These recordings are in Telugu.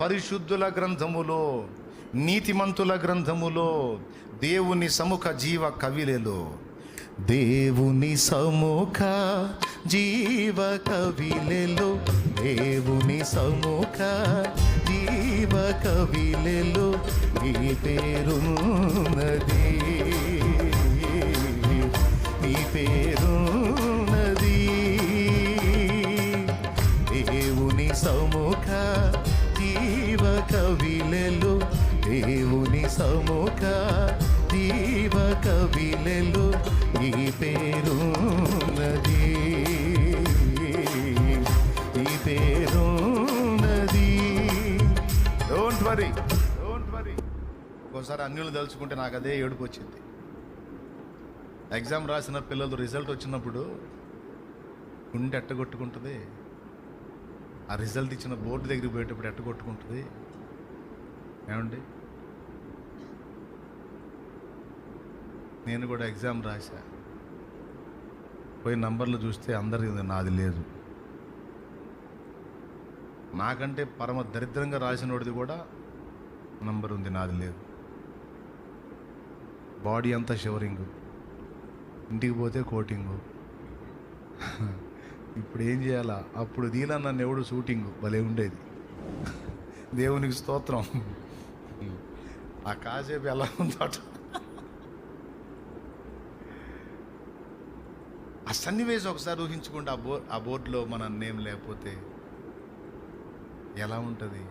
పరిశుద్ధుల గ్రంథములో నీతిమంతుల గ్రంథములో దేవుని సముఖ జీవ కవిలలో. దేవుని సముఖ జీవ కవిలెలో. దేవుని సముఖ జీవ కవిలెలో నీ పేరున్నది. నీ పేరున్నది. దేవుని సముఖ జీవ కవిలెలు దేవుని సముఖ దీవ కవిలెలు ఈ పేరున్నది. ఈ పేరున్నది. డోంట్ వరీ డోంట్ వరీ ఒక్కోసారి అన్యులు తలుచుకుంటే నాకు అదే ఏడుపు వచ్చింది ఎగ్జామ్ రాసిన పిల్లలు రిజల్ట్ వచ్చినప్పుడు గుండె ఎట్టగొట్టుకుంటుంది ఆ రిజల్ట్ ఇచ్చిన బోర్డు దగ్గరికి పోయేటప్పుడు ఎట్ట కొట్టుకుంటుంది? ఏమండి? నేను కూడా ఎగ్జామ్ రాశా. పోయి నంబర్లు చూస్తే అందరిది నాది లేదు. నాకంటే పరమ దరిద్రంగా రాసినోడిది కూడా నంబర్ ఉంది నాది లేదు. బాడీ అంతా షవరింగు. ఇంటికి పోతే కోటింగు. ఇప్పుడు ఏం చేయాలా? అప్పుడు దీలా నన్ను ఎవడు షూటింగ్ భలే ఉండేది. దేవునికి స్తోత్రం. ఆ కాసేపు ఎలా ఉందో ఆ సన్నివేశం ఒకసారి ఊహించుకుంటే ఆ బో ఆ బోర్డులో మన నేమ్ లేకపోతే. ఎలా ఉంటుంది?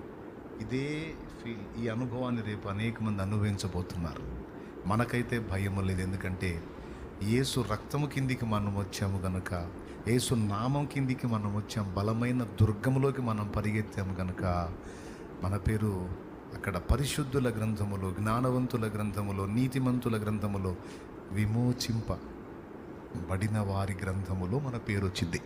ఇదే ఫీల్ ఈ అనుభవాన్ని రేపు అనేక మంది అనుభవించబోతున్నారు. మనకైతే భయం లేదు. ఎందుకంటే యేసు రక్తము కిందికి మనం వచ్చాము గనుక యేసు నామం కిందికి మనం వచ్చాం బలమైన దుర్గములోకి మనం పరిగెత్తాము గనుక మన పేరు అక్కడ పరిశుద్ధుల గ్రంథములో జ్ఞానవంతుల గ్రంథములో నీతిమంతుల గ్రంథములో విమోచింప బడిన వారి గ్రంథములో మన పేరు వచ్చింది.